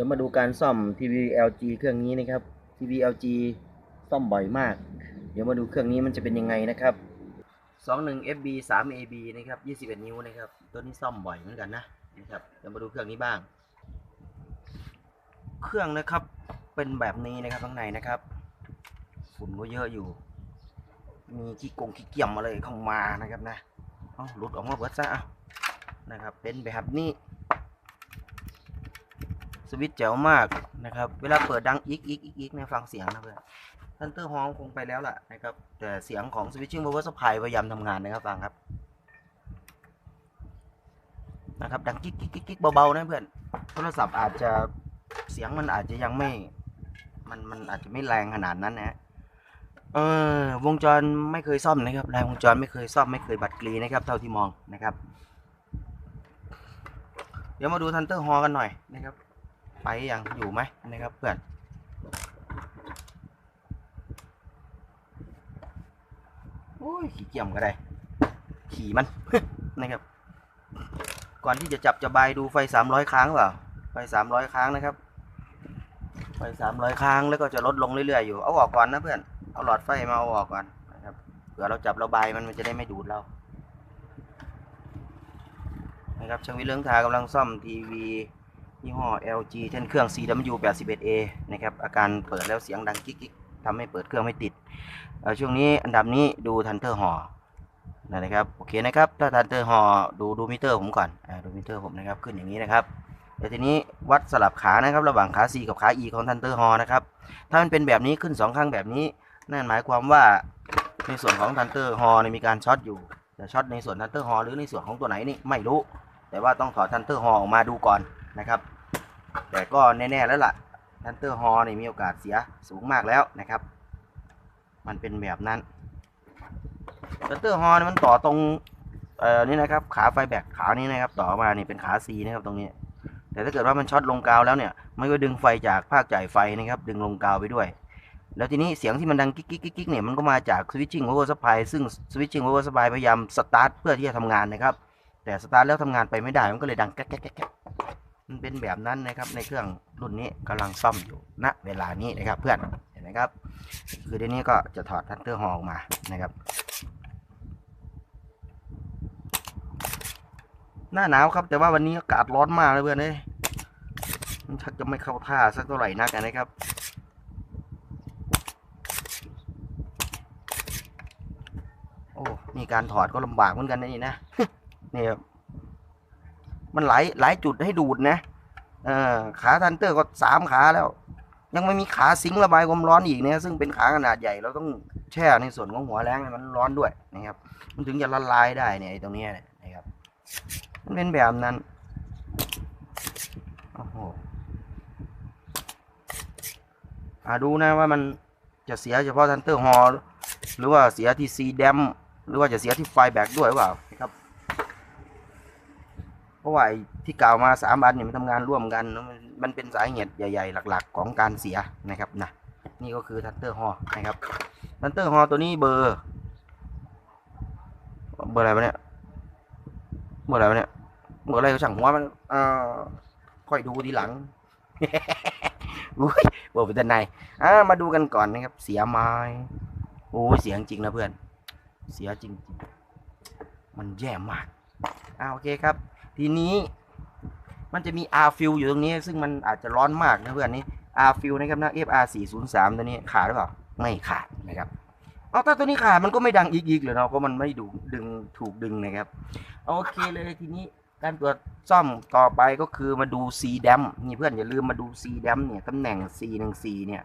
ดี๋ยวมาดูการซ่อมทีวี LG เครื่องนี้นะครับทีวี LG ซ่อมบ่อยมาก เดี๋ยวมาดูเครื่องนี้มันจะเป็นยังไงนะครับ 21 FB 3 AB นะครับ 21 นิ้วนะครับ ตัวนี้ซ่อมบ่อยเหมือนกันนะนะครับเดี๋ยวมาดูเครื่องนี้บ้าง เครื่องนะครับเป็นแบบนี้นะครับข้างในนะครับฝุ่นก็เยอะอยู่ มีขี้กงขี้เกียมอะไรเข้ามานะครับนะเอาหลุดออกมาเบิดซะเอานะครับ เป็นแบบนี้ สวิตช์แจ๋วมากนะครับ เวลาเปิดดังอีกอีกอีกอีกนฟังเสียงนะเพื่อนทันเตอร์ฮองคงไปแล้วล่ะนะครับ แต่เสียงของสวิตชิ่งพาวเวอร์สปายพยายามทำงานนะครับฟังครับ นะครับ ดังกิ๊กกิ๊กกิ๊กเบาๆนะเพื่อน โทรศัพท์อาจจะเสียงมันอาจจะยังไม่ มันมันอาจจะไม่แรงขนาดนั้นนะฮะเออวงจรไม่เคยซ่อมนะครับลายวงจรไม่เคยซ่อมไม่เคยบัดกรีนะครับ เท่าที่มองนะครับ เดี๋ยวมาดูทันเตอร์ฮอกันหน่อยนะครับ ไปยังอยู่ไหมนะครับเพื่อนโอ้ยขี่เกี่ยมก็ได้ ขี่มันนะครับ ก่อนที่จะจับจะบายดูไฟสามร้อยครั้งเปล่าไฟสามร้อยครั้งนะครับ ไฟสามร้อยครั้งแล้วก็จะลดลงเรื่อยๆอยู่ เอาออกก่อนนะเพื่อน เอาหลอดไฟมาเอาออกก่อนนะครับ เผื่อเราจับเราบายมันมันจะได้ไม่ดูดเรานะครับช่างวิเรื่องทากำลังซ่อมทีวี ยี่ห้อ LG เช่นเครื่อง CW81A นะครับ อาการเปิดแล้วเสียงดังกิ๊กๆทำให้เปิดเครื่องไม่ติด ช่วงนี้อันดับนี้ดูทันเตอร์หอนะครับ โอเคนะครับ ถ้าทันเตอร์หอดูดูมิเตอร์ผมก่อนอดูมิเตอร์ผมนะครับ ขึ้นอย่างนี้นะครับเดี๋ยวทีนี้วัดสลับขานะครับ ระหว่างขา C กับขา E ของทันเตอร์หอนะครับ ถ้ามันเป็นแบบนี้ขึ้น2ครั้งแบบนี้ นั่นหมายความว่าในส่วนของทันเตอร์ฮอเนี่ยมีการช็อตอยู่ แต่ช็อตในส่วนทันเตอร์ฮอหรือในส่วนของตัวไหนนี่ไม่รู้ แต่ว่าต้องถอดทันเตอร์ฮอออกมาดูก่อน นะครับ แต่ก็แน่ ๆ แล้วล่ะทันเตอร์ฮอนี่มีโอกาสเสียสูงมากแล้วนะครับ มันเป็นแบบนั้นทันเตอร์ฮอนี่มันต่อตรงเอ่อนี่นะครับ ขาไฟแบกขานี้นะครับ ต่อมานี่เป็นขา C นะครับตรงนี้ แต่ถ้าเกิดว่ามันช็อตลงกาวแล้วเนี่ย มันก็ดึงไฟจากภาคจ่ายไฟนะครับ ดึงลงกาวไปด้วย แล้วทีนี้เสียงที่มันดังกิ๊กกิ๊กกิ๊กเนี่ยมันก็มาจากสวิตชิ่งพาวเวอร์สปายซึ่งสวิตชิ่งพาวเวอร์สปายพยายามสตาร์ทเพื่อที่จะทำงานนะครับ แต่สตาร์ทแล้วทำงานไปไม่ได้มันก็เลยดังแก๊กแก๊กแก๊กแก๊ก มันเป็นแบบนั้นนะครับในเครื่องรุ่นนี้กำลังซ่อมอยู่ณเวลานี้นะครับเพื่อนเห็นไหมครับ คือเดี๋ยวนี้ก็จะถอดทันเตอร์ฮอออกมานะครับ หน้าหนาวครับแต่ว่าวันนี้อากาศร้อนมากเลยเพื่อนเอ้ยมันชักจะไม่เข้าท่าสักเท่าไหร่นักนะครับโอ้นี่การถอดก็ลำบากเหมือนกันนะนี่นะนี่ครับ มันหลายหลายจุดให้ดูดนะเออขาทันเตอร์ก็สามขาแล้ว ยังไม่มีขาซิงค์ระบายความร้อนอีกนี่ยซึ่งเป็นขาขนาดใหญ่เราต้องแช่ในส่วนของหัวแรงให้มันร้อนด้วยนะครับ มันถึงจะละลายได้เนี่ยตรงนี้นะครับ มันเป็นแบบนั้นโอ้โหอ่าดูนะว่ามันจะเสียเฉพาะทันเตอร์ฮอหรือว่าเสียที่ซีแดมหรือว่าจะเสียที่ไฟแบกด้วยหรือเปล่านะครับ เพราะว่าที่กล่าวมาสามอันเนี่ยมันทำงานร่วมกัน มันเป็นสาเหตุใหญ่ ๆ หลัก ๆ ของการเสียนะครับนะนี่ก็คือทันเตอร์ฮอนะครับทันเตอร์ฮอตัวนี้เบอร์ เบอร์อะไรวะเนี่ยเบอร์อะไรวะเนี่ยเบอร์อะไรก็ช่างหัวมันเอ่อค่อยดูทีหลังอุ้ยบอกไปด้านในอ่ามาดูกันก่อนนะครับ เสียไม้โอ้เสียงจริงนะเพื่อน เสียจริง ๆ มันแย่มากอ่าโอเคครับ ทีนี้มันจะมี R fill อยู่ตรงนี้ ซึ่งมันอาจจะร้อนมากนะเพื่อนนี่ R fill นะครับนะ FR 4 0 3ตัวนี้ขาดหรือเปล่า ไม่ขาดนะครับเอาถ้าตัวนี้ขาดมันก็ไม่ดังอีกๆเลยเนาะเพราะมันไม่ดูดึงถูกดึงนะครับโอเคเลยทีนี้การตรวจซ่อมต่อไปก็คือมาดู C dam นี่เพื่อนอย่าลืมมาดู C dam เนี่ยตำแหน่ง C 1 4เนี่ย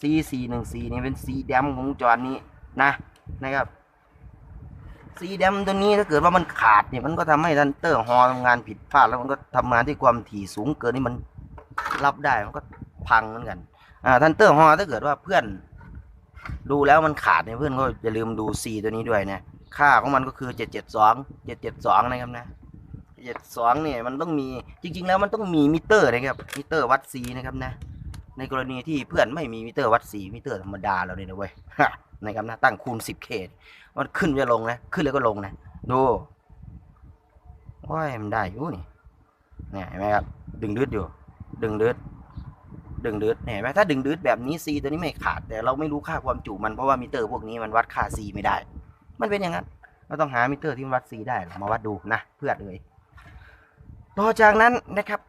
C 4 1 4เนี่ยเป็น C dam ของจรนี้นะนะครับ C dam ตัวนี้ถ้าเกิดว่ามันขาดเนี่ยมันก็ทำให้ทันเตอร์ฮอทำงานผิดพลาดแล้วมันก็ทำงานที่ความถี่สูงเกินที่มันรับได้มันก็พังเหมือนกัน อ่าทันเตอร์ฮอถ้าเกิดว่าเพื่อน ดูแล้วมันขาดเนี่ยเพื่อนก็อย่าลืมดู C ตัวนี้ด้วยนะค่าของมันก็คือ772 772นะครับนะ72เนี่ยมันต้องมีจริง ๆ แล้วมันต้องมีมิเตอร์นะครับมิเตอร์วัด C นะครับนะ ในกรณีที่เพื่อนไม่มีมิเตอร์วัด C มิเตอร์ธรรมดาเราเนี่ยนะเว้ยนะครับนะตั้งคูณ 10k มันขึ้นจะลงนะ ขึ้นแล้วก็ลงนะ ดูโอ้ยมันได้อยู่นี่เนี่ยเห็นไหมครับ ดึงดืดอยู่ ดึงดืดดึงดืดเห็นไหมถ้าดึงดืดแบบนี้ซีตัวนี้ไม่ขาด แต่เราไม่รู้ค่าความจุมันเพราะว่ามิเตอร์พวกนี้มันวัดค่าซีไม่ได้ มันเป็นอย่างนั้นเราต้องหามิเตอร์ที่วัดซีได้มาวัดดูนะ เพื่อนเลยต่อจากนั้นนะครับ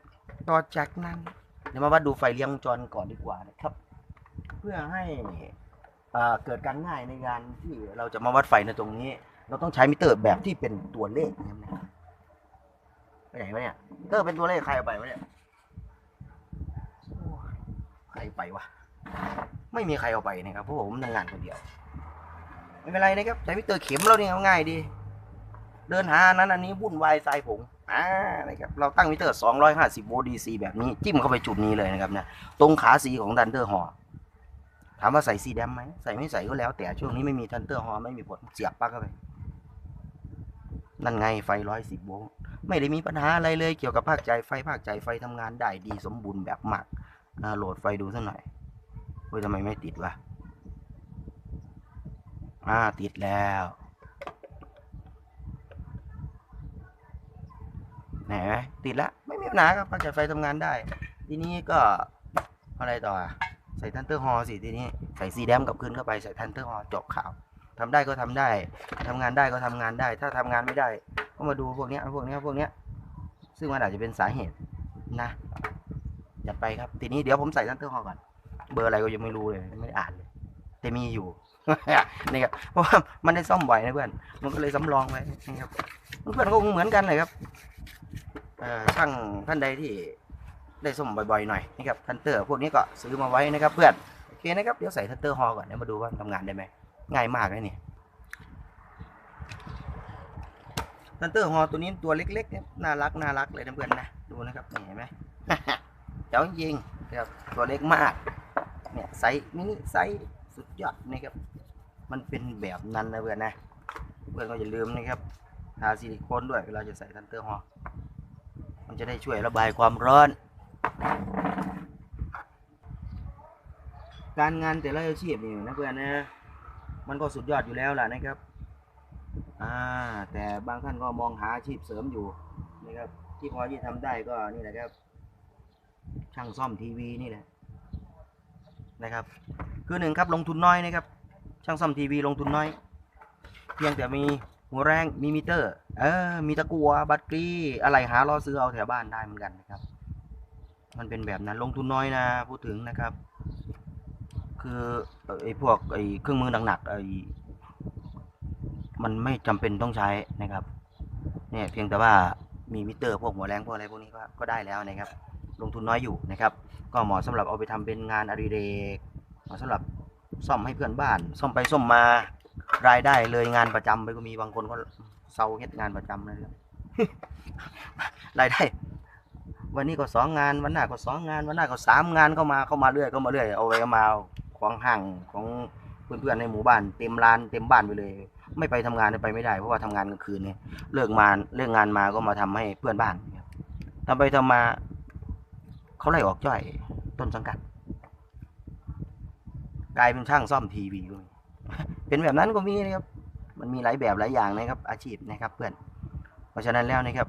ต่อจากนั้น ดี๋ยวมาวัดดูไฟเลี้ยงวงจรก่อนดีกว่านะครับ เพื่อให้อ่าเกิดการง่ายในการที่เราจะมาวัดไฟในตรงนี้ เราต้องใช้มิเตอร์แบบที่เป็นตัวเลขนะครับไปไหนวะเนี่ยมิเตอร์เป็นตัวเลขใครเอาไปวะเนี่ยใครไปวะไม่มีใครเอาไปนะครับเพราะผมทำงานคนเดียวไม่เป็นไรนะครับใช้มิเตอร์เข็มเราเนี่ยเอาง่ายดี เดินหาอันนั้นอันนี้วุ่นวายทรายผง อ่านะครับเราตั้งมิเตอร์ 250 โวลต์ DC แบบนี้ จิ้มเข้าไปจุดนี้เลยนะครับนะตรงขาสีของดันเดอร์ฮอถามว่าใส่ซีแดมไหมใส่ไม่ใส่ก็แล้ว แต่ช่วงนี้ไม่มีทันเตอร์ฮอไม่มีผลเสียบปลั๊กเข้าไป นั่นไงไฟ110โวลต์ไม่ได้มีปัญหาอะไรเลยเกี่ยวกับภาคใจไฟภาคใจไฟทำงานได้ดีสมบูรณ์แบบมากโหลดไฟดูสักหน่อยเฮ้ยทำไมไม่ติดวะอ่าติดแล้ว ไหนไหมติดแล้วไม่มีปัญหาครับปลั๊กจ่ายไฟทำงานได้ ทีนี้ก็อะไรต่ออะใส่ทันเตอร์ฮอสิทีนี้ใส่ซีแดมกับคืนเข้าไปใส่ทันเตอร์ฮอจบข่าวทำได้ก็ทำได้ทำงานได้ก็ทำงานได้ ถ้าทำงานไม่ได้ ก็มาดูพวกเนี้ยพวกเนี้ยพวกเนี้ยซึ่งมันอาจจะเป็นสาเหตุนะจัดไปครับ ทีนี้เดี๋ยวผมใส่ทันเตอร์ฮอก่อน เบอร์อะไรก็ยังไม่รู้เลยไม่ได้อ่านเลยแต่มีอยู่นี่ครับเพราะว่ามันได้ซ่อมไหวนะเพื่อน มันก็เลยสำรองไว้นะครับเพื่อนก็คงเหมือนกันเลยครับ ช่างท่านใดที่ได้ส้มบ่อยๆหน่อยนะครับทันเตอร์พวกนี้ก็ซื้อมาไว้นะครับเพื่อนโอเคนะครับเดี๋ยวใส่ทันเตอร์ฮอก่อนเดี๋ยวมาดูว่าทำงานได้ไหมง่ายมากเลยนี่ทันเตอร์ฮอตัวนี้ตัวเล็กๆนี่น่ารักน่ารักเลยนะเพื่อนนะดูนะครับเห็นไหมเจ๋งจริงนะครับตัวเล็กมากเนี่ยไซส์มินิไซส์สุดยอดนะครับมันเป็นแบบนั้นนะเพื่อนนะเพื่อนก็อย่าลืมนะครับทาซิลิโคนด้วยเวลาจะใส่ทันเตอร์ฮอ มันจะได้ช่วยระบายความร้อน การงานแต่ละอาชีพนี่นะเพื่อนนะมันก็สุดยอดอยู่แล้วล่ะนะครับอ่าแต่บางท่านก็มองหาอาชีพเสริมอยู่นะครับที่พอที่ทำได้ก็นี่แหละครับ ช่างซ่อมทีวีนี่แหละนะครับ คือหนึ่งครับลงทุนน้อยนะครับ ช่างซ่อมทีวีลงทุนน้อย เพียงแต่มี หัวแรงมีมิเตอร์ เออ มีตะกัว บัตรกรีอะไรหารอซื้อเอาแถวบ้านได้เหมือนกันนะครับ มันเป็นแบบนั้นลงทุนน้อยนะ พูดถึงนะครับ คือไอ้พวกไอ้เครื่องมือหนักๆไอ้มันไม่จำเป็นต้องใช้นะครับ เนี่ยเพียงแต่ว่ามีมิเตอร์พวกหัวแรงพวกอะไรพวกนี้ก็ได้แล้วนะครับ ลงทุนน้อยอยู่นะครับ ก็เหมาะสำหรับเอาไปทำเป็นงานอดิเรกเหมาะสำหรับซ่อมให้เพื่อนบ้าน ซ่อมไปซ่อมมา รายได้เลยงานประจำไปก็มีบางคนก็เซาเฮ็ดงานประจำเลยครับรายได้ วันนี้ก็สองงานวันหน้าก็สองงานวันหน้าก็สามงานเข้ามาเข้ามาเรื่อยเข้ามาเรื่อยเอาไปเอามาของห้างของเพื่อนๆในหมู่บ้านเต็มร้านเต็มบ้านไปเลย ไม่ไปทำงานไปไม่ได้เพราะว่าทำงานกลางคืนเนี่ยเลิกมาเลิกงานมาก็มาทำให้เพื่อนบ้านครับทำไปทำมาเขาไล่ออกจ้อยต้นสังกัด กลายเป็นช่างซ่อมทีวีก็มี เป็นแบบนั้นก็มีนะครับ มันมีหลายแบบหลายอย่างนะครับ อาชีพนะครับ เพื่อน เพราะฉะนั้นแล้วนะครับ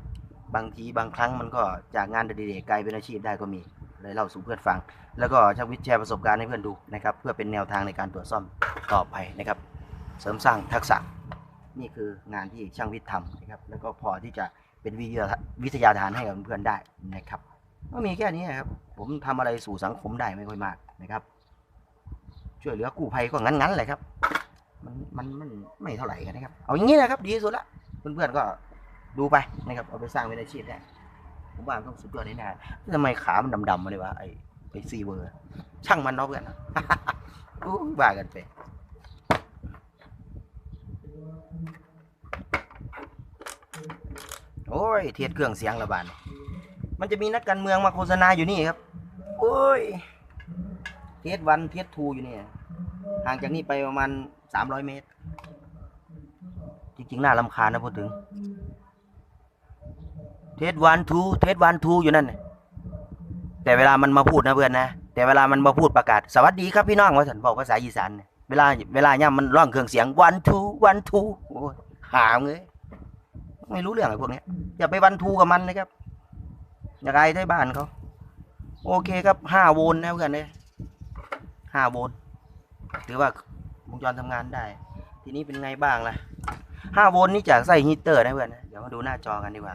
บางทีบางครั้งมันก็จากงานอดิเรกกลายเป็นอาชีพได้ก็มีเลยเล่าสู่เพื่อนฟัง แล้วก็ช่างวิทย์แชร์ประสบการณ์ให้เพื่อนดูนะครับ เพื่อเป็นแนวทางในการตรวจซ่อมต่อไปนะครับ เสริมสร้างทักษะ นี่คืองานที่ช่างวิทย์ทำนะครับ แล้วก็พอที่จะเป็นวิทยาวิทยาทานให้กับเพื่อนๆได้นะครับก็มีแค่นี้ครับ ผมทำอะไรสู่สังคมได้ไม่ค่อยมากนะครับ ช่วยเหลือกู้ภัยก็งั้นๆเลยครับ มันมันมันไม่เท่าไหร่กันนะครับ เอาอย่างนี้นะครับ ดีที่สุดละเพื่อนๆก็ดูไปนะครับเอาไปสร้างเป็นอาชีพได้ผมว่าต้องสุดยอดแน่ๆทำไมขามันดำๆมาเลยวะไอ้ไอ้ซีเวอร์ ช่างมันเนาะเพื่อนอู้บ้ากันไปโอ้ยเทียดเครื่องเสียงระบาดมันจะมีนักการเมืองมาโฆษณาอยู่นี่ครับ โอ้ย เทียดวันเทียดทูอยู่นี่ ห่างจากนี่ไปประมาณสามร้อยเมตร จริงๆน่าลำคาญนะพูดถึง เทสวันทูเทสวันทูอยู่นั่นน่แต่เวลามันมาพูดนะเพื่อนนะ แต่เวลามันมาพูดประกาศ สวัสดีครับพี่น้องว่าสันบอกภาษาอีสานเนี่ยเวลาเวลาย่ำมันร้องเครื่องเสียงวันทูวันทูโอ้ยหามเลยไม่รู้เรื่องไอ้พวกนี้อย่าไปวันทูกับมันนะครับ อย่าไกลที่บ้านเขา โอเคครับห้าโวลต์นะเพื่อนเนี่ยห้าโวลต์ ถือว่าวงจรทำงานได้ ทีนี้เป็นไงบ้างล่ะห้าโวลต์นี่จากไส้ฮีเตอร์นะเพื่อนนะเดี๋ยวมาดูหน้าจอกันดีกว่า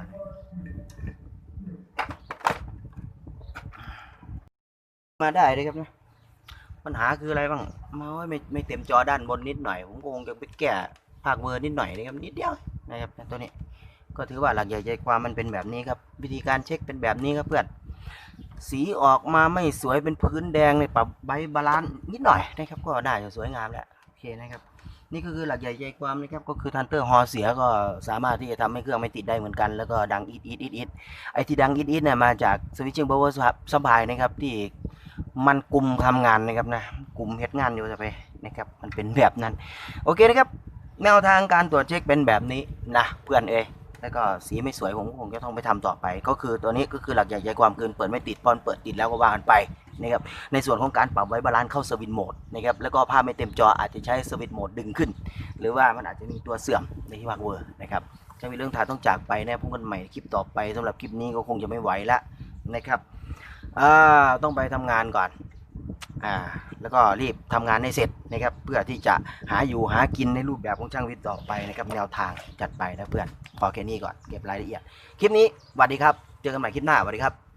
มาได้เลยครับนะปัญหาคืออะไรบ้างมาไม่ไม่เต็มจอด้านบนนิดหน่อย ผมคงจะไปแก้ภาคเวอร์นิดหน่อยนะครับนิดเดียวนะครับตัวนี้ ก็ถือว่าหลักใหญ่ใจความมันเป็นแบบนี้ครับ วิธีการเช็คเป็นแบบนี้ครับเพื่อน สีออกมาไม่สวยเป็นพื้นแดงเลยปรับใบบาลานซ์นิดหน่อยนะครับ ก็ได้จะสวยงามแล้วโอเคนะครับนี่ก็คือหลักใหญ่ใจความนะครับก็คือทันเตอร์ฮอเสียก็สามารถที่จะทำให้เครื่องไม่ติดได้เหมือนกัน แล้วก็ดังอีดอีดอีดอีดไอที่ดังอีดอีดเนี่ยมาจากสวิตชิ่งพาวเวอร์สบายนะครับที่มันกลุ่มทำงานนะครับนะกลุ่มเฮ็ดงานอยู่จะไปนะครับมันเป็นแบบนั้น โอเคนะครับแนวทางการตรวจเช็คเป็นแบบนี้นะเพื่อนเอย แล้วก็สีไม่สวยผมก็คงจะต้องไปทำต่อไป ก็คือตัวนี้ก็คือหลักใหญ่ใจความคือเปิดไม่ติดพอเปิดติดแล้วก็ว่ากันไปนะครับในส่วนของการปรับไว้บาลานซ์เข้าสวิตช์โหมดนะครับแล้วก็ภาพไม่เต็มจออาจจะใช้สวิตช์โหมดดึงขึ้น หรือว่ามันอาจจะมีตัวเสื่อมในที่วางเวอร์นะครับจะมีเรื่องทางต้องจากไปนะพบกันใหม่คลิปต่อไปสำหรับคลิปนี้ก็คงจะไม่ไหวละนะครับต้องไปทำงานก่อน อ่าแล้วก็รีบทำงานให้เสร็จนะครับเพื่อที่จะหาอยู่หากินในรูปแบบของช่างวิทย์ต่อไปนะครับแนวทางจัดไปนะเพื่อนพอแค่นี้ก่อนเก็บรายละเอียด คลิปนี้สวัสดีครับ เจอกันใหม่คลิปหน้าสวัสดีครับ